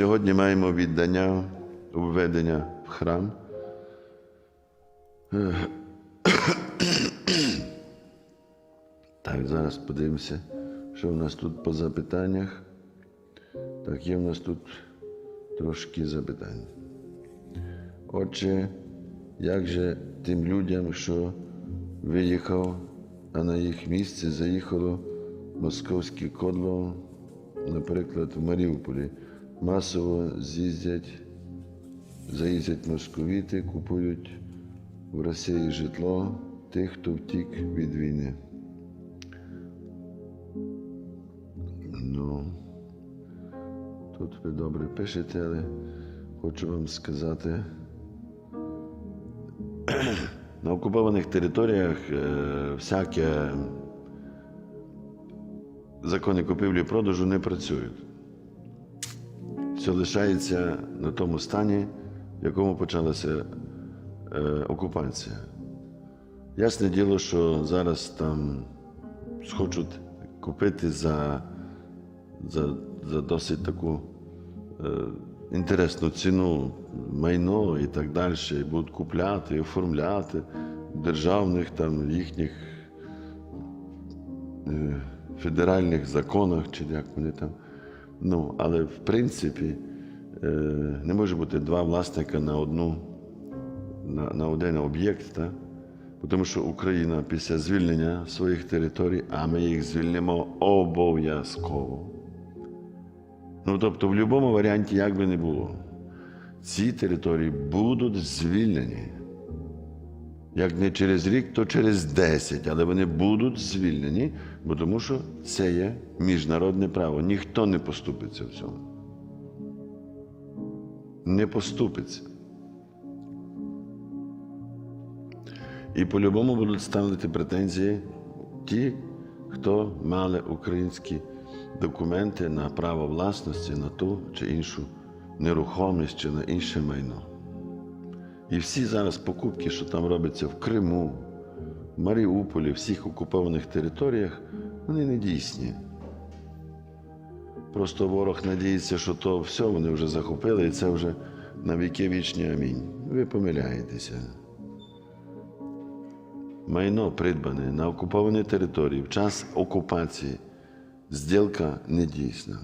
Сьогодні маємо віддання введення в храм. Так, зараз подивимося, що в нас тут по запитаннях. Так, є в нас тут трошки запитань. Отже, як же тим людям, що виїхав, а на їх місце заїхало московське кодло, наприклад, в Маріуполі, масово з'їздять, заїздять московіти, купують в Росії житло тих, хто втік від війни. Ну, тут ви добре пишете, але хочу вам сказати. На окупованих територіях е, всяке закони купівлі і продажу не працюють. Все лишається на тому стані, в якому почалася е, окупація. Ясне діло, що зараз там схочуть купити за, за, за досить таку е, інтересну ціну майно і так далі, і будуть купляти і оформляти державних там їхніх е, федеральних законах, чи як вони там. Ну, але в принципі е, не може бути два власника на одну на, на один об'єкт, так? тому що Україна після звільнення своїх територій, а ми їх звільнимо обов'язково. Ну, тобто, в будь-якому варіанті, як би не було, ці території будуть звільнені. Як не через рік, то через 10, але вони будуть звільнені, бо тому що це є міжнародне право. Ніхто не поступиться в цьому. Не поступиться. І по-любому будуть ставити претензії ті, хто мали українські документи на право власності на ту чи іншу нерухомість чи на інше майно. І всі зараз покупки, що там робиться в Криму, в Маріуполі, всіх окупованих територіях, вони не дійсні. Просто ворог надіється, що то все вони вже захопили, і це вже на віки вічні амінь. Ви помиляєтеся. Майно придбане на окупованій території в час окупації, зділка не дійсна.